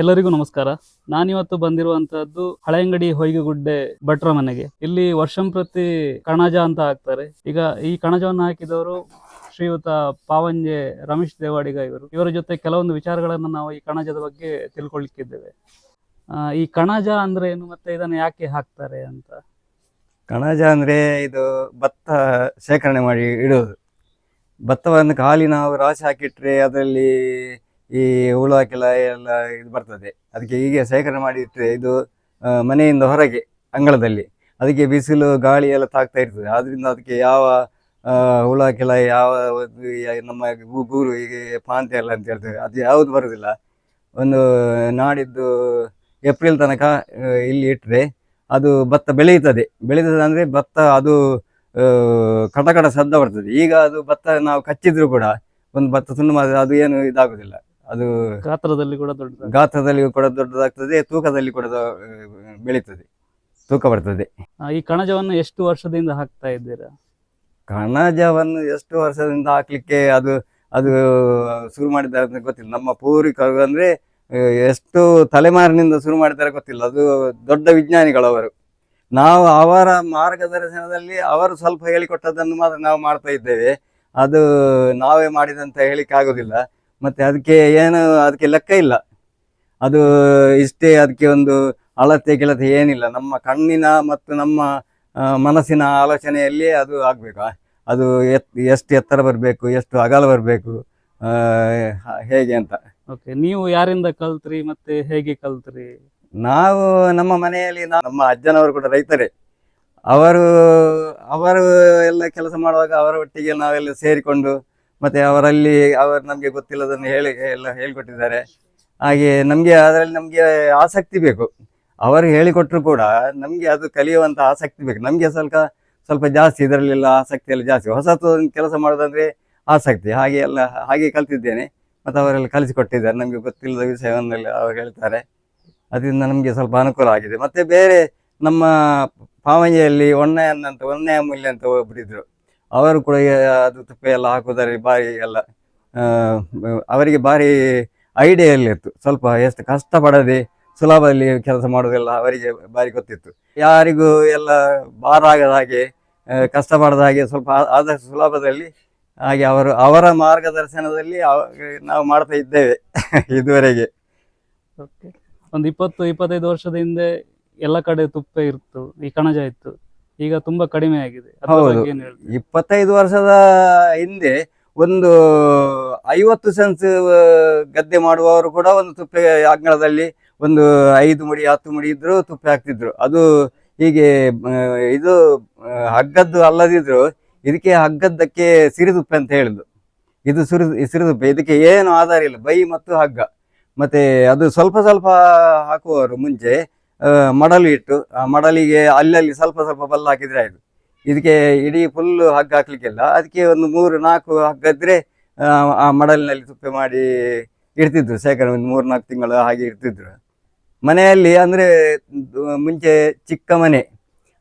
ಎಲ್ಲರಿಗೂ ನಮಸ್ಕಾರ. ನಾನಿವತ್ತು ಬಂದಿರುವಂತಹದ್ದು ಹಳೆಯಂಗಡಿ ಹೊಯ್ಗೆಗುಡ್ಡೆ ಭಟ್ರ ಮನೆಗೆ. ಇಲ್ಲಿ ವರ್ಷಂಪ್ರತಿ ಕಣಜ ಅಂತ ಹಾಕ್ತಾರೆ. ಈಗ ಈ ಕಣಜವನ್ನು ಹಾಕಿದವರು ಶ್ರೀಯುತ ಪಾವಂಜೆ ರಮೇಶ್ ದೇವಾಡಿಗ ಇವರು. ಇವರ ಜೊತೆ ಕೆಲವೊಂದು ವಿಚಾರಗಳನ್ನು ನಾವು ಈ ಕಣಜದ ಬಗ್ಗೆ ತಿಳ್ಕೊಳ್ಳಿಕ್ಕಿದ್ದೇವೆ ಈ ಕಣಜ ಅಂದ್ರೆ ಏನು ಮತ್ತೆ ಇದನ್ನು ಯಾಕೆ ಹಾಕ್ತಾರೆ ಅಂತ? ಕಣಜ ಅಂದ್ರೆ ಇದು ಭತ್ತ ಶೇಖರಣೆ ಮಾಡಿ ಇಡೋದು. ಭತ್ತವನ್ನು ಖಾಲಿ ನಾವು ರಾಶಿ ಹಾಕಿಟ್ರೆ ಅದರಲ್ಲಿ ಈ ಹುಳು ಹಾಕಿಲ್ಲ ಎಲ್ಲ ಇದು ಬರ್ತದೆ. ಅದಕ್ಕೆ ಹೀಗೆ ಶೇಖರಣೆ ಮಾಡಿ ಇಟ್ಟರೆ ಇದು ಮನೆಯಿಂದ ಹೊರಗೆ ಅಂಗಳದಲ್ಲಿ. ಅದಕ್ಕೆ ಬಿಸಿಲು ಗಾಳಿ ಎಲ್ಲ ತಾಗ್ತಾ ಇರ್ತದೆ. ಆದ್ರಿಂದ ಅದಕ್ಕೆ ಯಾವ ಹುಳ ಯಾವ ನಮ್ಮ ಗೂರು ಹೀಗೆ ಪಾಂತೆ ಎಲ್ಲ ಅಂತ ಹೇಳ್ತೇವೆ. ಅದು ಯಾವುದು ಬರೋದಿಲ್ಲ. ಒಂದು ನಾಡಿದ್ದು ಏಪ್ರಿಲ್ ತನಕ ಇಲ್ಲಿ ಇಟ್ಟರೆ ಅದು ಭತ್ತ ಬೆಳೆಯುತ್ತದೆ. ಬೆಳೀತದೆ ಅಂದರೆ ಭತ್ತ ಅದು ಆ, ಕಟಕಟ ಶಬ್ದ ಬರ್ತದೆ. ಈಗ ಅದು ಭತ್ತ ನಾವು ಕಚ್ಚಿದ್ರು ಕೂಡ ಒಂದು ಭತ್ತ ತುಂಡು ಮಾಡಿದ್ರೆ ಅದು ಏನು ಇದಾಗುದಿಲ್ಲ. ಅದು ಗಾತ್ರದಲ್ಲಿ ಕೂಡ ದೊಡ್ಡ ಗಾತ್ರದಲ್ಲಿ ಕೂಡ ದೊಡ್ಡದಾಗ್ತದೆ ತೂಕದಲ್ಲಿ ಕೂಡ ದ- ಬೆಳೀತದೆ ತೂಕ ಬರ್ತದೆ. ಈ ಕಣಜವನ್ನು ಎಷ್ಟು ವರ್ಷದಿಂದ ಹಾಕ್ತಾ ಇದ್ದೀರಾ? ಕಣಜವನ್ನು ಎಷ್ಟು ವರ್ಷದಿಂದ ಹಾಕ್ಲಿಕ್ಕೆ ಅದು ಅದು ಶುರು ಮಾಡಿದ್ದಾರೆ ಅಂತ ಗೊತ್ತಿಲ್ಲ. ನಮ್ಮ ಪೂರ್ವಿಕರು ಅಂದ್ರೆ ಆ, ಎಷ್ಟು ತಲೆಮಾರಿನಿಂದ ಶುರು ಮಾಡಿದ್ದಾರೆ ಗೊತ್ತಿಲ್ಲ. ಅದು ದೊಡ್ಡ ವಿಜ್ಞಾನಿಗಳು ಅವರು. ನಾವು ಅವರ ಮಾರ್ಗದರ್ಶನದಲ್ಲಿ ಅವರು ಸ್ವಲ್ಪ ಹೇಳಿಕೊಟ್ಟದನ್ನು ಮಾತ್ರ ನಾವು ಮಾಡ್ತಾ ಇದ್ದೇವೆ. ಅದು ನಾವೇ ಮಾಡಿದಂತ ಹೇಳಿಕ್ಕೆ ಆಗೋದಿಲ್ಲ. ಮತ್ತೆ ಅದಕ್ಕೆ ಏನು ಅದಕ್ಕೆ ಲೆಕ್ಕ ಇಲ್ಲ. ಅದು ಇಷ್ಟೇ ಅದಕ್ಕೆ ಒಂದು ಅಳತೆ ಗಿಳತೆ ಏನಿಲ್ಲ. ನಮ್ಮ ಕಣ್ಣಿನ ಮತ್ತು ನಮ್ಮ ಮನಸ್ಸಿನ ಆಲೋಚನೆಯಲ್ಲಿ ಅದು ಆಗಬೇಕು. ಅದು ಎತ್ ಎಷ್ಟು ಎತ್ತರ ಬರಬೇಕು ಎಷ್ಟು ಅಗಲ ಬರಬೇಕು ಹೇಗೆ ಅಂತ. ಓಕೆ ನೀವು ಯಾರಿಂದ ಕಲ್ತ್ರಿ ಮತ್ತೆ ಹೇಗೆ ಕಲ್ತ್ರಿ? ನಾವು ನಮ್ಮ ಮನೆಯಲ್ಲಿ ನಮ್ಮ ಅಜ್ಜನವರು ಕೂಡ ರೈತರೇ. ಅವರು ಅವರು ಎಲ್ಲ ಕೆಲಸ ಮಾಡುವಾಗ ಅವರ ಒಟ್ಟಿಗೆ ನಾವೆಲ್ಲ ಸೇರಿಕೊಂಡು ಮತ್ತೆ ಅವರಲ್ಲಿ ಅವರು ನಮಗೆ ಗೊತ್ತಿಲ್ಲದನ್ನು ಹೇಳಿ ಎಲ್ಲ ಹೇಳಿಕೊಟ್ಟಿದ್ದಾರೆ. ಹಾಗೆ ನಮಗೆ ಅದರಲ್ಲಿ ನಮಗೆ ಆಸಕ್ತಿ ಬೇಕು. ಅವರು ಹೇಳಿಕೊಟ್ರು ಕೂಡ ನಮಗೆ ಅದು ಕಲಿಯುವಂಥ ಆಸಕ್ತಿ ಬೇಕು. ನಮಗೆ ಸ್ವಲ್ಪ ಸ್ವಲ್ಪ ಜಾಸ್ತಿ ಇದರಲ್ಲೆಲ್ಲ ಆಸಕ್ತಿ ಎಲ್ಲ ಜಾಸ್ತಿ. ಹೊಸತು ಕೆಲಸ ಮಾಡೋದಂದರೆ ಆಸಕ್ತಿ. ಹಾಗೆ ಎಲ್ಲ, ಹಾಗೆ ಕಲ್ತಿದ್ದೇನೆ. ಮತ್ತು ಅವರೆಲ್ಲ ಕಲಿಸಿಕೊಟ್ಟಿದ್ದಾರೆ. ನಮಗೆ ಗೊತ್ತಿಲ್ಲದ ವಿಷಯವನ್ನೆಲ್ಲ ಅವರು ಹೇಳ್ತಾರೆ. ಅದರಿಂದ ನಮಗೆ ಸ್ವಲ್ಪ ಅನುಕೂಲ ಆಗಿದೆ. ಮತ್ತೆ ಬೇರೆ ನಮ್ಮ ಪಾವಂಜೆಯಲ್ಲಿ ಒಣ್ಣೆ ಅಂತ ಒಣ್ಣೆ ಮೂಲ್ಯ ಅಂತ ಒಬ್ಬರಿದ್ರು ಅವರು ಕೂಡ ಅದು ತುಪ್ಪ ಎಲ್ಲ ಹಾಕೋದ್ರಲ್ಲಿ ಭಾರಿ ಎಲ್ಲ ಅವರಿಗೆ ಭಾರಿ ಐಡಿಯಾ ಎಲ್ಲ ಇತ್ತು. ಸ್ವಲ್ಪ ಎಷ್ಟು ಕಷ್ಟಪಡದೆ ಸುಲಭದಲ್ಲಿ ಕೆಲಸ ಮಾಡೋದೆಲ್ಲ ಅವರಿಗೆ ಭಾರಿ ಗೊತ್ತಿತ್ತು. ಯಾರಿಗೂ ಎಲ್ಲ ಭಾರ ಆಗದ ಹಾಗೆ ಕಷ್ಟ ಕಷ್ಟಪಡದ ಹಾಗೆ ಸ್ವಲ್ಪ ಆದಷ್ಟು ಸುಲಭದಲ್ಲಿ ಹಾಗೆ ಅವರು, ಅವರ ಮಾರ್ಗದರ್ಶನದಲ್ಲಿ ನಾವು ಮಾಡ್ತಾ ಇದ್ದೇವೆ ಇದುವರೆಗೆ. ಒಂದು ಇಪ್ಪತ್ತು, ಇಪ್ಪತ್ತೈದು ವರ್ಷದ ಹಿಂದೆ ಎಲ್ಲ ಕಡೆ ತುಪ್ಪ ಇತ್ತು, ಈ ಕಣಜ ಇತ್ತು. ಈಗ ತುಂಬಾ ಕಡಿಮೆ ಆಗಿದೆ. ಅದ್ರ ಹೌದು. ಬಗ್ಗೆ ಏನ್ ಹೇಳ್ತೀರಿ? ಇಪ್ಪತ್ತೈದು ವರ್ಷದ ಹಿಂದೆ ಒಂದು ಐವತ್ತು ಸೆನ್ಸ್ ಗದ್ದೆ ಮಾಡುವವರು ಕೂಡ ಒಂದು ತುಪ್ಪೆ ಅಂಗಳದಲ್ಲಿ ಒಂದು ಐದು ಮುಡಿ ಹತ್ತು ಮುಡಿ ಇದ್ರು ತುಪ್ಪ ಹಾಕ್ತಿದ್ರು. ಅದು ಹೀಗೆ ಆ, ಇದು ಆ, ಹಗ್ಗದ್ದು ಅಲ್ಲದಿದ್ರು ಇದಕ್ಕೆ ಹಗ್ಗದ್ದಕ್ಕೆ ಸಿರಿದುಪ್ಪೆ ಅಂತ ಹೇಳಿದ್ದು ಇದು ಸುರಿ ಸಿರಿದುಪ್ಪೆ ಇದಕ್ಕೆ ಏನು ಆಧಾರ ಇಲ್ಲ. ಬೈ ಮತ್ತು ಹಗ್ಗ. ಮತ್ತೆ ಅದು ಸ್ವಲ್ಪ ಸ್ವಲ್ಪ ಹಾಕುವವರು ಮುಂಚೆ ಮಡಲು ಇಟ್ಟು ಆ ಮಡಲಿಗೆ ಅಲ್ಲಲ್ಲಿ ಸ್ವಲ್ಪ ಸ್ವಲ್ಪ ಬಲ್ಲ ಹಾಕಿದ್ರೆ ಆಯಿತು. ಇದಕ್ಕೆ ಇಡೀ ಫುಲ್ ಹಗ್ಗ ಹಾಕ್ಲಿಕ್ಕಿಲ್ಲ. ಅದಕ್ಕೆ ಒಂದು ಮೂರು ನಾಲ್ಕು ಹಗ್ಗ ಇದ್ರೆ ಆ, ಮಡಲಿನಲ್ಲಿ ತುಪ್ಪೆ ಮಾಡಿ ಇಡ್ತಿದ್ರು. ಶೇಖರಣೆ ಒಂದು ಮೂರು ನಾಲ್ಕು ತಿಂಗಳು ಹಾಗೆ ಇಡ್ತಿದ್ರು. ಮನೆಯಲ್ಲಿ ಅಂದ್ರೆ ಮುಂಚೆ ಚಿಕ್ಕ ಮನೆ.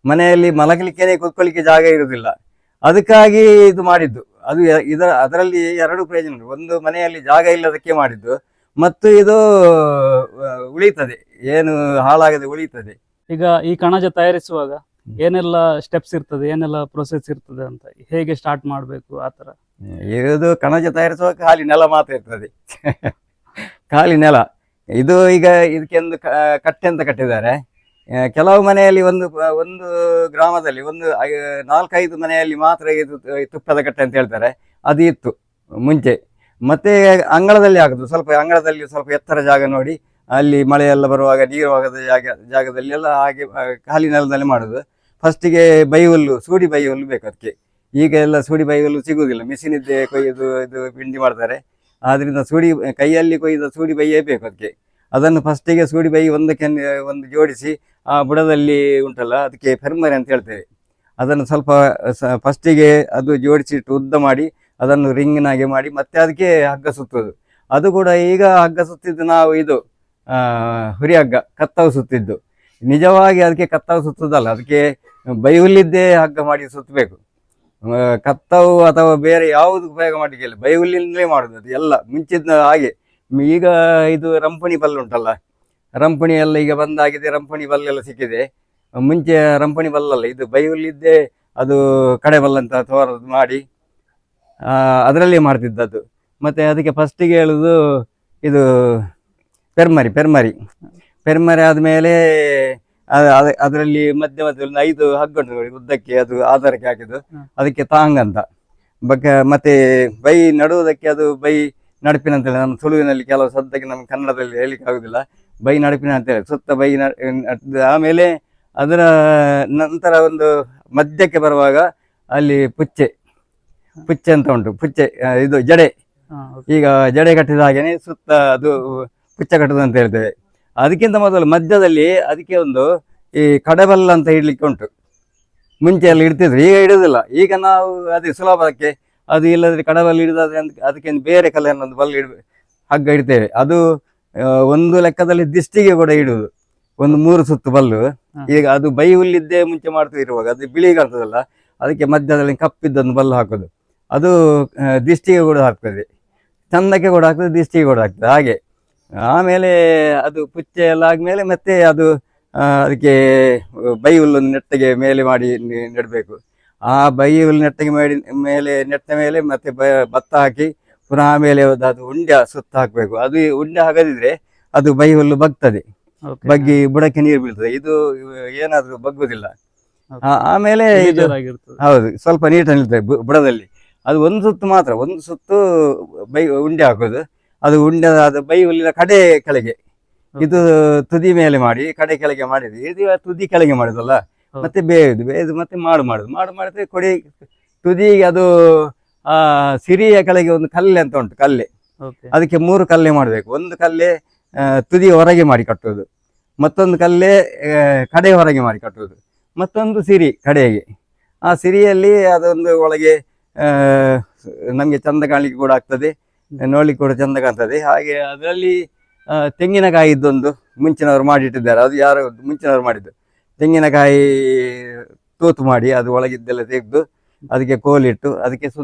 ಮನೆಯಲ್ಲಿ ಮಲಗಲಿಕ್ಕೇನೆ ಕೂತ್ಕೊಳ್ಳಿಕ್ಕೆ ಜಾಗ ಇರುವುದಿಲ್ಲ ಅದಕ್ಕಾಗಿ ಇದು ಮಾಡಿದ್ದು. ಅದು ಇದರ ಅದರಲ್ಲಿ ಎರಡು ಪ್ರಯೋಜನ. ಒಂದು ಮನೆಯಲ್ಲಿ ಜಾಗ ಇಲ್ಲದಕ್ಕೆ ಮಾಡಿದ್ದು. ಮತ್ತು ಇದು ಆ, ಉಳಿತದೆ. ಏನು ಹಾಳಾಗದೆ ಉಳಿತದೆ. ಈಗ ಈ ಕಣಜ ತಯಾರಿಸುವಾಗ ಏನೆಲ್ಲ ಸ್ಟೆಪ್ಸ್ ಇರ್ತದೆ ಏನೆಲ್ಲ ಪ್ರೊಸೆಸ್ ಇರ್ತದೆ ಅಂತ ಹೇಗೆ ಸ್ಟಾರ್ಟ್ ಮಾಡಬೇಕು ಆ ಥರ? ಇದು ಕಣಜ ತಯಾರಿಸುವಾಗ ಖಾಲಿ ನೆಲ ಮಾತ್ರ ಇರ್ತದೆ. ಖಾಲಿ ನೆಲ. ಇದು ಈಗ ಇದಕ್ಕೆಂದು ಕ- ಕಟ್ಟೆ ಅಂತ ಕಟ್ಟಿದ್ದಾರೆ. ಆ, ಕೆಲವು ಮನೆಯಲ್ಲಿ ಒಂದು ಒಂದು ಗ್ರಾಮದಲ್ಲಿ ಒಂದು ಐ- ನಾಲ್ಕೈದು ಮನೆಯಲ್ಲಿ ಮಾತ್ರ ಇದು ತುಪ್ಪದ ಕಟ್ಟೆ ಅಂತ ಹೇಳ್ತಾರೆ. ಅದು ಇತ್ತು ಮುಂಚೆ. ಮತ್ತೆ ಅಂಗಳದಲ್ಲಿ ಹಾಕಿದ್ರು ಸ್ವಲ್ಪ ಅಂಗಳದಲ್ಲಿ ಸ್ವಲ್ಪ ಎತ್ತರ ಜಾಗ ನೋಡಿ. ಅಲ್ಲಿ ಮಳೆ ಎಲ್ಲ ಬರುವಾಗ ನೀರು ಹೋಗದ ಜಾಗ, ಜಾಗದಲ್ಲಿ ಎಲ್ಲ ಹಾಗೆ ಖಾಲಿ ನೆಲದಲ್ಲಿ ಮಾಡುದು. ಫಸ್ಟಿಗೆ ಬೈ ಹುಲ್ಲು ಸೂಡಿ ಬೈ ಹುಲ್ಲು ಬೇಕು ಅದಕ್ಕೆ ಈಗ ಎಲ್ಲ ಸೂಡಿ ಬೈ ಹುಲ್ಲು ಸಿಗುವುದಿಲ್ಲ ಮಿಷಿನ್ ಕೊಯ್ಯೋದು ಇದು ಪಿಂಡಿ ಮಾಡ್ತಾರೆ. ಆದ್ರಿಂದ ಸೂಡಿ, ಕೈಯಲ್ಲಿ ಕೊಯ್ದ ಸೂಡಿ ಬೈಯೇ ಬೇಕು ಅದಕ್ಕೆ ಅದನ್ನು ಫಸ್ಟಿಗೆ ಸೂಡಿ ಬೈ ಒಂದಕ್ಕೆ, ಒಂದು ಜೋಡಿಸಿ, ಆ ಬುಡದಲ್ಲಿ ಉಂಟಲ್ಲ ಅದಕ್ಕೆ ಫೆರ್ಮರಿ ಅಂತ ಹೇಳ್ತೇವೆ. ಅದನ್ನು ಸ್ವಲ್ಪ ಫಸ್ಟಿಗೆ ಅದು ಜೋಡಿಸಿಟ್ಟು ಉದ್ದ ಮಾಡಿ ಅದನ್ನು ರಿಂಗಿನಾಗೆ ಮಾಡಿ ಮತ್ತೆ ಅದಕ್ಕೆ ಹಗ್ಗ ಸುತ್ತೋದು ಅದು ಕೂಡ ಈಗ ಹಗ್ಗ ಸುತ್ತಿದ್ದು ನಾವು ಇದು ಹುರಿ ಹಗ್ಗ, ಕತ್ತವು ಸುತ್ತಿದ್ದು. ನಿಜವಾಗಿ ಅದಕ್ಕೆ ಕತ್ತವು ಸುತ್ತದಲ್ಲ ಅದಕ್ಕೆ ಬೈಹುಲ್ಲಿದ್ದೇ ಹಗ್ಗ ಮಾಡಿ ಸುತ್ತಬೇಕು. ಕತ್ತವು ಅಥವಾ ಬೇರೆ ಯಾವುದು ಉಪಯೋಗ ಮಾಡಲಿಕ್ಕಿಲ್ಲ ಬೈಹುಲ್ಲಿಂದಲೇ ಮಾಡುದು ಅದು ಎಲ್ಲ ಮುಂಚಿನ ಹಾಗೆ. ಈಗ ಇದು ರಂಪಣಿ ಪಲ್ಲು ಉಂಟಲ್ಲ, ರಂಪಣಿ ಎಲ್ಲ ಈಗ ಬಂದಾಗಿದೆ, ರಂಪಣಿ ಬಲ್ಲೆಲ್ಲ ಸಿಕ್ಕಿದೆ. ಮುಂಚೆ ರಂಪಣಿ ಬಲ್ಲಲ್ಲ ಇದು ಬೈಹುಲ್ಲಿದ್ದೇ ಅದು ಕಡೆ ಬಲ್ಲಂತ ತೋರದು ಮಾಡಿ ಅದರಲ್ಲಿ ಮಾಡ್ತಿದ್ದದ್ದು. ಮತ್ತೆ ಅದಕ್ಕೆ ಫಸ್ಟಿಗೆ ಹೇಳುದು ಇದು ಪೆರ್ಮರಿ ಪೆರ್ಮರಿ. ಪೆರ್ಮರಿ ಆದಮೇಲೆ ಅದರಲ್ಲಿ ಮಧ್ಯ ಮಧ್ಯದಲ್ಲಿ ಐದು ಹಗ್ಗ ಉಂಟು ನೋಡಿ ಉದ್ದಕ್ಕೆ ಅದು ಆಧಾರಕ್ಕೆ ಹಾಕಿದ್ದು. ಅದಕ್ಕೆ ತಾಂಗ್ ಅಂತ. ಬಕ್ಕ ಮತ್ತೆ ಬೈ ನಡುವುದಕ್ಕೆ ಅದು ಬೈ ನಡುಪಿನ ಅಂತೇಳಿ ನಮ್ಮ ತುಳುವಿನಲ್ಲಿ ಕೆಲವು ಸದ್ದಕ್ಕೆ ನಮ್ಮ ಕನ್ನಡದಲ್ಲಿ ಹೇಳಿಕ್ಕೆ ಆಗುದಿಲ್ಲ. ಬೈ ನಡುಪಿನ ಅಂತೇಳಿ ಸುತ್ತ ಬೈ ಆಮೇಲೆ ಅದರ ನಂತರ ಒಂದು ಮಧ್ಯಕ್ಕೆ ಬರುವಾಗ ಅಲ್ಲಿ ಪುಚ್ಚೆ. ಪುಚ್ಚೆ ಅಂತ ಉಂಟು ಪುಚ್ಚೆ ಆ, ಇದು ಜಡೆ. ಈಗ ಜಡೆ ಕಟ್ಟಿದ ಹಾಗೆನೆ ಸುತ್ತ ಅದು ಪುಚ್ಚ ಕಟ್ಟುದು ಅಂತ ಹೇಳ್ತೇವೆ. ಅದಕ್ಕಿಂತ ಮೊದಲು ಮಧ್ಯದಲ್ಲಿ ಅದಕ್ಕೆ ಒಂದು ಈ ಕಡಬಲ್ಲ ಅಂತ ಇಡ್ಲಿಕ್ಕೆ ಉಂಟು. ಮುಂಚೆ ಎಲ್ಲ ಇಡ್ತಿದ್ರು ಈಗ ಇಡುದಿಲ್ಲ. ಈಗ ನಾವು ಅದೇ ಸುಲಭಕ್ಕೆ ಅದು ಇಲ್ಲದ್ರೆ ಕಡಬಲ್ಲಿ ಹಿಡಿದಾದ್ರೆ ಅಂತ ಅದಕ್ಕೆ ಒಂದು ಬೇರೆ ಕಲರ್ ಒಂದು ಬಲ್ಲ ಇಡ್ ಹಗ್ಗ ಇಡ್ತೇವೆ. ಅದು ಆ, ಒಂದು ಲೆಕ್ಕದಲ್ಲಿ ದಿಷ್ಟಿಗೆ ಕೂಡ ಇಡುವುದು ಒಂದು ಮೂರು ಸುತ್ತು ಬಲ್ಲು. ಈಗ ಅದು ಬೈ ಹುಲ್ಲಿದ್ದೇ ಮುಂಚೆ ಮಾಡ್ತಿರುವಾಗ ಅದು ಬಿಳಿ ಕಾಣ್ತದಲ್ಲ ಅದಕ್ಕೆ ಮಧ್ಯದಲ್ಲಿ ಕಪ್ಪಿದ್ದೊಂದು ಬಲ್ಲು ಹಾಕೋದು. ಅದು ದಿಷ್ಟಿಗೆ ಕೂಡ ಹಾಕ್ತದೆ. ಚಂದಕ್ಕೆ ಕೂಡ ಹಾಕ್ತದೆ ದಿಷ್ಟಿಗೆ ಕೂಡ ಹಾಕ್ತದೆ. ಹಾಗೆ. ಆಮೇಲೆ ಅದು ಪುಚ್ಚೆ ಎಲ್ಲ ಆದಮೇಲೆ ಮತ್ತೆ ಅದು ಅದಕ್ಕೆ ಬೈ ಹುಲ್ಲನ್ನು ನೆಟ್ಟಗೆ ಮೇಲೆ ಮಾಡಿ ನೆಡಬೇಕು. ಆ ಬೈ ಹುಲ್ಲು ನೆಟ್ಟಗೆ ಮಾಡಿ ಮೇಲೆ ನೆಟ್ಟ ಮೇಲೆ ಮತ್ತೆ ಭತ್ತ ಹಾಕಿ ಪುನಃ ಆಮೇಲೆ ಅದು ಉಂಡೆ ಸುತ್ತ ಹಾಕಬೇಕು. ಅದು ಉಂಡೆ ಹಾಕದಿದ್ರೆ ಅದು ಬೈ ಹುಲ್ಲು ಬಗ್ತದೆ ಬಗ್ಗಿ ಬುಡಕ್ಕೆ ನೀರು ಬೀಳ್ತದೆ. ಇದು ಏನಾದರೂ ಬಗ್ಗುದಿಲ್ಲ. ಆಮೇಲೆ ಇದು ಹೌದು. ಸ್ವಲ್ಪ ನೀಟಾಗಿ ನಿಲ್ತದೆ ಬುಡದಲ್ಲಿ. ಅದು ಒಂದು ಸುತ್ತು ಮಾತ್ರ ಒಂದು ಸುತ್ತು ಬೈ ಉಂಡೆ ಹಾಕೋದು. ಅದು ಉಂಡೆ ಅದು ಬೈ ಹುಲ್ಲಿನ ಕಡೆ ಕೆಳಗೆ. ಇದು ತುದಿ ಮೇಲೆ ಮಾಡಿ ಕಡೆ ಕೆಳಗೆ ಮಾಡಿದ್ವಿ ಇದು ತುದಿ ಕೆಳಗೆ ಮಾಡಿದಲ್ಲ? ಮತ್ತೆ ಬೇಯುದು ಬೇಯ್ದು ಮತ್ತೆ ಮಾಡು ಮಾಡುದು. ಮಾಡು ಮಾಡಿದ್ರೆ ಕೊಡಿ ತುದಿಗೆ ಅದು ಆ ಸಿರಿಯ ಕೆಳಗೆ ಒಂದು ಕಲ್ಲೆ ಅಂತ ಉಂಟು ಕಲ್ಲೆ. ಅದಕ್ಕೆ ಮೂರು ಕಲ್ಲೆ ಮಾಡಬೇಕು. ಒಂದು ಕಲ್ಲೆ ತುದಿ ಹೊರಗೆ ಮಾಡಿ ಕಟ್ಟುವುದು ಮತ್ತೊಂದು ಕಲ್ಲೆ ಕಡೆ ಹೊರಗೆ ಮಾಡಿ ಕಟ್ಟುವುದು ಮತ್ತೊಂದು ಸಿರಿ ಕಡೆಗೆ. ಆ ಸಿರಿಯಲ್ಲಿ ಅದೊಂದು ಒಳಗೆ ನಮಗೆ ಚಂದ ಕಾಣಲಿಕ್ಕೆ ಕೂಡ ಆಗ್ತದೆ. ನೋಡ್ಲಿಕ್ಕೆ ಕೂಡ ಚಂದ ಕಾಣ್ತದೆ. ಹಾಗೆ ಅದರಲ್ಲಿ ತೆಂಗಿನಕಾಯಿ ಇದ್ದೊಂದು ಮುಂಚಿನವರು ಮಾಡಿಟ್ಟಿದ್ದಾರೆ. ಅದು ಯಾರು ಮುಂಚಿನವರು ಮಾಡಿದ್ದು. ತೆಂಗಿನಕಾಯಿ ತೂತು ಮಾಡಿ ಅದು ಒಳಗಿದ್ದೆಲ್ಲ ತೆಗೆದು ಅದಕ್ಕೆ ಕೋಲಿಟ್ಟು, ಅದಕ್ಕೆ ಸು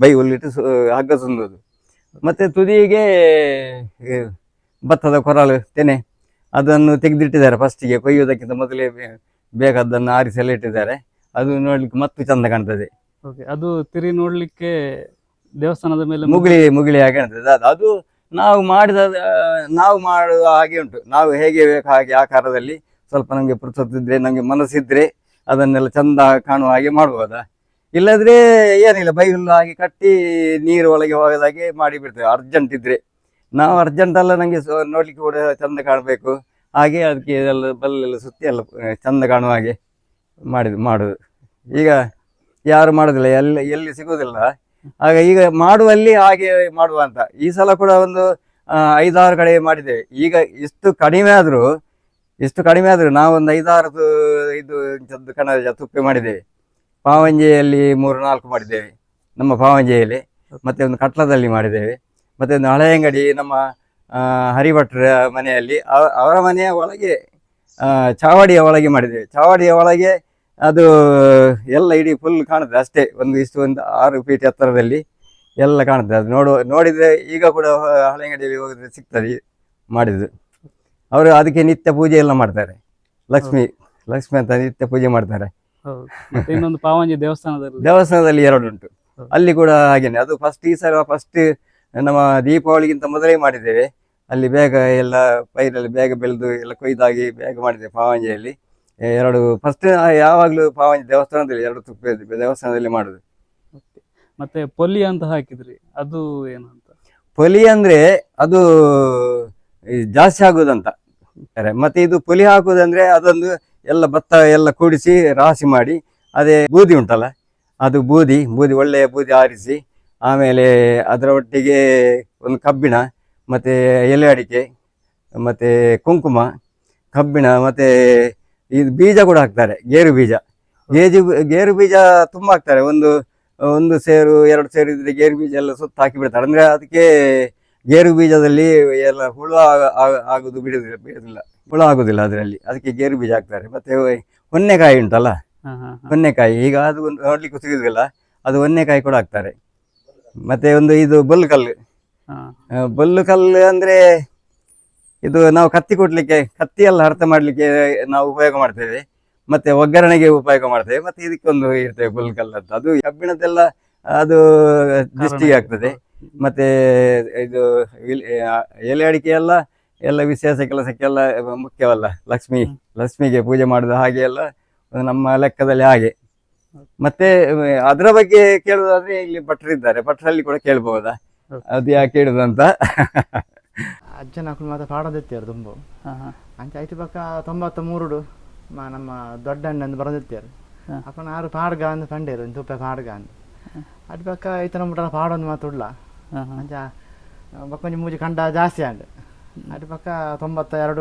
ಬೈ ಹುಲ್ಲಿಟ್ಟು ಸು, ಹಗ್ಗ ಸುಂದೋದು. ಮತ್ತು ತುದಿಗೆ ಭತ್ತದ ಕೊರಳು ತೆನೆ, ಅದನ್ನು ತೆಗೆದಿಟ್ಟಿದ್ದಾರೆ ಫಸ್ಟಿಗೆ ಕೊಯ್ಯುವುದಕ್ಕಿಂತ ಮೊದಲೇ ಬೇಕಾದ್ದನ್ನು ಆರಿಸಲು ಇಟ್ಟಿದ್ದಾರೆ. ಅದು ನೋಡಲಿಕ್ಕೆ ಮತ್ತು ಚಂದ ಕಾಣ್ತದೆ. Okay. ಅದು ತಿರಿ ನೋಡ್ಲಿಕ್ಕೆ ದೇವಸ್ಥಾನದ ಮೇಲೆ ಮುಗುಳಿ ಮುಗುಳಿ ಹಾಗೆ ಅದು ನಾವು ಮಾಡಿದ, ನಾವು ಮಾಡುವ ಹಾಗೆ ಉಂಟು. ನಾವು ಹೇಗೆ ಬೇಕು ಹಾಗೆ ಆಕಾರದಲ್ಲಿ ಸ್ವಲ್ಪ ನಮಗೆ ಪುರುಸತ್ತಿದ್ರೆ ನಮಗೆ ಮನಸ್ಸಿದ್ರೆ ಅದನ್ನೆಲ್ಲ ಚಂದ ಕಾಣುವ ಹಾಗೆ ಮಾಡ್ಬೋದಾ? ಇಲ್ಲದ್ರೆ ಏನಿಲ್ಲ, ಬೈಹುಲ್ಲು ಹಾಗೆ ಕಟ್ಟಿ ನೀರು ಒಳಗೆ ಹೋಗದಾಗೆ ಮಾಡಿ ಬಿಡ್ತೇವೆ. ಅರ್ಜೆಂಟ್ ಇದ್ರೆ. ನಾವು ಅರ್ಜೆಂಟ್ ಅಲ್ಲ ನನಗೆ ನೋಡ್ಲಿಕ್ಕೆ ಕೂಡ ಚಂದ ಕಾಣಬೇಕು. ಹಾಗೆ ಅದಕ್ಕೆ ಎಲ್ಲ ಬಲ್ಲೆಲ್ಲ ಸುತ್ತಿ ಎಲ್ಲ, ಚಂದ ಕಾಣುವ ಹಾಗೆ ಮಾಡಿದ್, ಮಾಡುದು. ಈಗ ಯಾರು ಮಾಡೋದಿಲ್ಲ, ಎಲ್ಲಿ ಎಲ್ಲಿ ಸಿಗುವುದಿಲ್ಲ ಆಗ ಈಗ ಮಾಡುವಲ್ಲಿ ಹಾಗೆ ಮಾಡುವ ಅಂತ. ಈ ಸಲ ಕೂಡ ಒಂದು ಐದಾರು ಕಡೆ ಮಾಡಿದ್ದೇವೆ. ಈಗ ಇಷ್ಟು ಕಡಿಮೆ ಆದರೂ, ಇಷ್ಟು ಕಡಿಮೆ ಆದರೂ ನಾವೊಂದು ಐದಾರು ಇದು ಕಣಜ ತುಪ್ಪೆ ಮಾಡಿದ್ದೇವೆ. ಪಾವಂಜೆಯಲ್ಲಿ ಮೂರು, ನಾಲ್ಕು ಮಾಡಿದ್ದೇವೆ. ನಮ್ಮ ಪಾವಂಜೆಯಲ್ಲಿ, ಮತ್ತೆ ಒಂದು ಕಟ್ಲದಲ್ಲಿ ಮಾಡಿದ್ದೇವೆ. ಮತ್ತೆ ಒಂದು ಹಳೆಯಂಗಡಿ ನಮ್ಮ ಹರಿಭಟ್ರ ಮನೆಯಲ್ಲಿ ಅವರ ಮನೆಯ ಒಳಗೆ ಚಾವಡಿಯ ಒಳಗೆ ಮಾಡಿದ್ದೇವೆ. ಚಾವಡಿಯ ಒಳಗೆ ಅದು ಎಲ್ಲ ಇಡೀ ಫುಲ್ ಕಾಣುತ್ತೆ ಅಷ್ಟೇ. ಒಂದು ಇಷ್ಟು ಒಂದು ಆರು ಫೀಟ್ ಎತ್ತರದಲ್ಲಿ ಎಲ್ಲ ಕಾಣುತ್ತೆ. ಅದು ನೋಡುವ ನೋಡಿದರೆ ಈಗ ಕೂಡ ಹಳೆ ಅಂಗಡಿಯಲ್ಲಿ ಹೋಗಿದ್ರೆ ಸಿಗ್ತದೆ ಮಾಡಿದ್ದು. ಅವರು ಅದಕ್ಕೆ ನಿತ್ಯ ಪೂಜೆ ಎಲ್ಲ ಮಾಡ್ತಾರೆ. ಲಕ್ಷ್ಮಿ ಲಕ್ಷ್ಮಿ ಅಂತ ನಿತ್ಯ ಪೂಜೆ ಮಾಡ್ತಾರೆ. ಇನ್ನೊಂದು ಪಾವಂಜಿ ದೇವಸ್ಥಾನದಲ್ಲಿ. ದೇವಸ್ಥಾನದಲ್ಲಿ ಎರಡು ಉಂಟು. ಅಲ್ಲಿ ಕೂಡ ಹಾಗೇನೆ. ಅದು ಫಸ್ಟ್ ಈ ಸಲ ಫಸ್ಟ್ ನಮ್ಮ ದೀಪಾವಳಿಗಿಂತ ಮೊದಲೇ ಮಾಡಿದ್ದೇವೆ. ಅಲ್ಲಿ ಬೇಗ ಎಲ್ಲ ಪೈರಲ್ಲಿ ಬೇಗ ಬೆಳೆದು ಎಲ್ಲ ಕೊಯ್ದಾಗಿ ಬೇಗ ಮಾಡಿದ್ದೇವೆ ಪಾವಂಜಿಯಲ್ಲಿ ಎರಡು ಫಸ್ಟ್ ಯಾವಾಗಲೂ ಪಾವಂಜಿ ದೇವಸ್ಥಾನದಲ್ಲಿ ಎರಡು ತುಪ್ಪ ದೇವಸ್ಥಾನದಲ್ಲಿ ಮಾಡುದು. ಮತ್ತೆ ಪೊಲಿ ಅಂತ ಹಾಕಿದ್ರಿ ಅದು ಏನು ಅಂತ? ಪೊಲಿ ಅಂದ್ರೆ ಅದು ಜಾಸ್ತಿ ಆಗುದಂತ. ಮತ್ತೆ ಇದು ಪೊಲಿ ಹಾಕುದಂದ್ರೆ ಅದೊಂದು ಎಲ್ಲ ಭತ್ತ ಎಲ್ಲ ಕೂಡಿಸಿ ರಾಶಿ ಮಾಡಿ ಅದೇ ಬೂದಿ ಉಂಟಲ್ಲ ಅದು ಬೂದಿ ಬೂದಿ ಒಳ್ಳೆಯ ಬೂದಿ ಆರಿಸಿ ಆಮೇಲೆ ಅದರ ಒಟ್ಟಿಗೆ ಒಂದು ಕಬ್ಬಿಣ ಮತ್ತೆ ಎಲೆ ಅಡಿಕೆ ಮತ್ತೆ ಕುಂಕುಮ ಕಬ್ಬಿಣ ಮತ್ತೆ ಇದು ಬೀಜ ಕೂಡ ಹಾಕ್ತಾರೆ ಗೇರು ಬೀಜ. ಗೇಜು ಗೇರು ಬೀಜ ತುಂಬ ಹಾಕ್ತಾರೆ. ಒಂದು ಒಂದು ಸೇರು ಎರಡು ಸೇರು ಇದ್ರೆ ಗೇರು ಬೀಜ ಎಲ್ಲ ಸುತ್ತ ಹಾಕಿ ಬಿಡ್ತಾರೆ. ಅಂದ್ರೆ ಅದಕ್ಕೆ ಗೇರು ಬೀಜದಲ್ಲಿ ಎಲ್ಲ ಹುಳು ಆಗ- ಆಗ- ಆಗುದು ಬಿಡುದಿಲ್ಲ ಬಿಡುದಿಲ್ಲ. ಹುಳು ಆಗುದಿಲ್ಲ ಅದರಲ್ಲಿ. ಅದಕ್ಕೆ ಗೇರು ಬೀಜ ಹಾಕ್ತಾರೆ. ಮತ್ತೆ ಹೊನ್ನೆಕಾಯಿ ಉಂಟಲ್ಲ? ಹೊನ್ನೆಕಾಯಿ ಈಗ ಅದು ಒಂದು ನೋಡ್ಲಿಕ್ಕೆ ಸಿಗುದಿಲ್ಲ. ಅದು ಹೊನ್ನೆಕಾಯಿ ಕೂಡ ಹಾಕ್ತಾರೆ. ಮತ್ತೆ ಒಂದು ಇದು ಬಲ್ಲು ಕಲ್ಲು ಬಲ್ಲು ಕಲ್ಲು ಅಂದ್ರೆ ಇದು ನಾವು ಕತ್ತಿ ಕೊಡ್ಲಿಕ್ಕೆ ಕತ್ತಿ ಅರ್ಥ ಮಾಡ್ಲಿಕ್ಕೆ ನಾವು ಉಪಯೋಗ ಮಾಡ್ತೇವೆ. ಮತ್ತೆ ಒಗ್ಗರಣೆಗೆ ಉಪಯೋಗ ಮಾಡ್ತೇವೆ. ಮತ್ತೆ ಇದಕ್ಕೊಂದು ಇರ್ತೇವೆ ಗುಲ್ಕಲ್ ಅಂತ ಅದು ಕಬ್ಬಿಣದೆಲ್ಲ ಅದು ದೃಷ್ಟಿಗೆ ಆಗ್ತದೆ. ಮತ್ತೆ ಇದು ಎಲೆ ಅಡಿಕೆ ಎಲ್ಲ ಎಲ್ಲ ವಿಶೇಷ ಕೆಲಸಕ್ಕೆಲ್ಲ ಮುಖ್ಯವಲ್ಲ. ಲಕ್ಷ್ಮಿ ಲಕ್ಷ್ಮಿಗೆ ಪೂಜೆ ಮಾಡುದು ಹಾಗೆ ಎಲ್ಲ ನಮ್ಮ ಲೆಕ್ಕದಲ್ಲಿ ಹಾಗೆ. ಮತ್ತೆ ಅದರ ಬಗ್ಗೆ ಕೇಳುದಾದ್ರೆ ಇಲ್ಲಿ ಭಟ್ರಿದ್ದಾರೆ. ಭಟ್ರಲ್ಲಿ ಕೂಡ ಕೇಳ್ಬಹುದಾ ಅದು ಯಾಕೆ ಹೇಳುದು ಅಂತ ಅಜ್ಜನ ಮಕ್ಕಳು ಮಾತ್ರ ಪಾಡೋದಿತ್ತಾರೆ ತುಂಬ. ಅಂಚ ಐದು ಪಕ್ಕ ತೊಂಬತ್ತ ಮೂರುಡು ಮ- ನಮ್ಮ ದೊಡ್ಡ ಅಣ್ಣಂದು ಬರೋದಿತ್ತಾರೆ. ಹಾ. ಅಪ್ಪನ ಆರು ಪಾಡ್ಗ ಅಂದ್ ಪಂಡೇರು ತುಪ್ಪ ಪಾಡ್ಗ ಅಂದ್ ಅಟ್ ಪಕ್ಕ ಐತನ ಮುಟ್ಟ ಪಾಡೊಂದು ಮಾತು ಉಡ್ಲ. ಅಂಚ ಬಕ್ಕೊಂಜಿ ಮೂಜಿ ಕಂಡ ಜಾಸ್ತಿ ಅಂಡ್ ಅಟ್ ಪಕ್ಕ ತೊಂಬತ್ತ ಎರಡು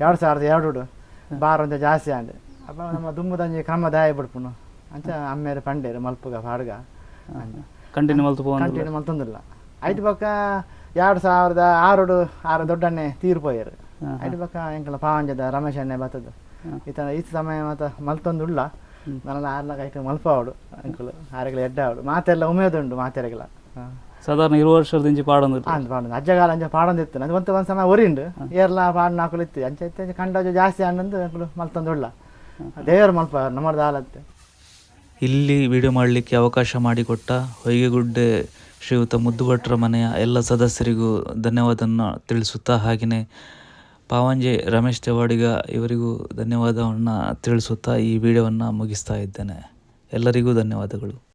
ಎರಡು ಸಾವಿರದ ಎರಡು ಬಾರ್ ಒಂದ ಜಾಸ್ತಿ ಅಂಡ್ ಅಪ್ಪ ನಮ್ಮ ದುಮ್ಮದಂಜಿ ಕ್ರಮ ದಾಯ ಬಿಡ್ಪುನು. ಅಂಚ ಅಮ್ಮೇರು ಪಂಡೇರು ಮಲ್ಪುಗ ಪಾಡ್ಗ ಅಂದ್. ಕಂಟಿನ್ಯೂ ಮಲ್ತು ಕಂಟಿನ್ಯೂ ಮಲ್ತೊಂದಿಲ್ಲ. ಐದು ಪಕ್ಕ ಎರಡು ಸಾವಿರದ ಆರು ಆರು ದೊಡ್ಡಣ್ಣೆ ತೀರ್ಪೋಯರು ಅಡಿ ಐದು ಪಕ್ಕ ಎಂಕಲ ಪಾವಂಜದ ರಮೇಶ್ ಅಣ್ಣೆ ಬತ್ತದು ಈತನ ಈತ ಈ ಸಮಯ ಮತ್ತ ಮಲ್ತೊಂದು ಉಳ್ಳ ನನ್ನ ಆರ್ನಾಗ ಮಲ್ಪ ಮಲ್ಪಾವಡು. ಅಂಕಲು ಆರೆಗಳ ಎಡ್ಡ ಆವಡು ಮಾತೆಲ್ಲ ಉಮೇದುಂಡು ಮಾತೆರೆಗಳ ಸಾಧಾರಣ ಇರುವ ವರ್ಷದಿಂದ ಪಾಡೊಂದು ಅಂದ್ ಪಾಡೊಂದು ಅಜ್ಜಗಾಲ ಪಾಡೊಂದು ಇತ್ತು ನಂದು ಒಂದು ಒಂದು ಸಮಯ ಒರಿಂಡು. ಏರ್ಲ ಪಾಡ್ ನಾಲ್ಕು ಇತ್ತು. ಅಂಚ ಇತ್ತು ಕಂಡಜು ಜಾಸ್ತಿ ಅನ್ನಂದು ಅಂಕಲು ಮಲ್ತೊಂದುಳ್ಳ. ದೇವರು ಮಲ್ಪ ನಮ್ಮದು ಆಲತ್ತೆ. ಇಲ್ಲಿ ವಿಡಿಯೋ ಮಾಡಲಿಕ್ಕೆ ಅವಕಾಶ ಮಾಡಿಕೊಟ್ಟ ಹೊಯ್ಗೆಗುಡ್ಡೆ ಶ್ರೀಯುತ ಮುದ್ದುಭಟ್ರ ಮನೆಯ ಎಲ್ಲ ಸದಸ್ಯರಿಗೂ ಧನ್ಯವಾದವನ್ನು ತಿಳಿಸುತ್ತಾ ಹಾಗೆಯೇ ಪಾವಂಜೆ ರಮೇಶ್ ತೆವಾಡಿಗ ಇವರಿಗೂ ಧನ್ಯವಾದವನ್ನು ತಿಳಿಸುತ್ತಾ ಈ ವಿಡಿಯೋವನ್ನು ಮುಗಿಸ್ತಾ ಇದ್ದೇನೆ. ಎಲ್ಲರಿಗೂ ಧನ್ಯವಾದಗಳು.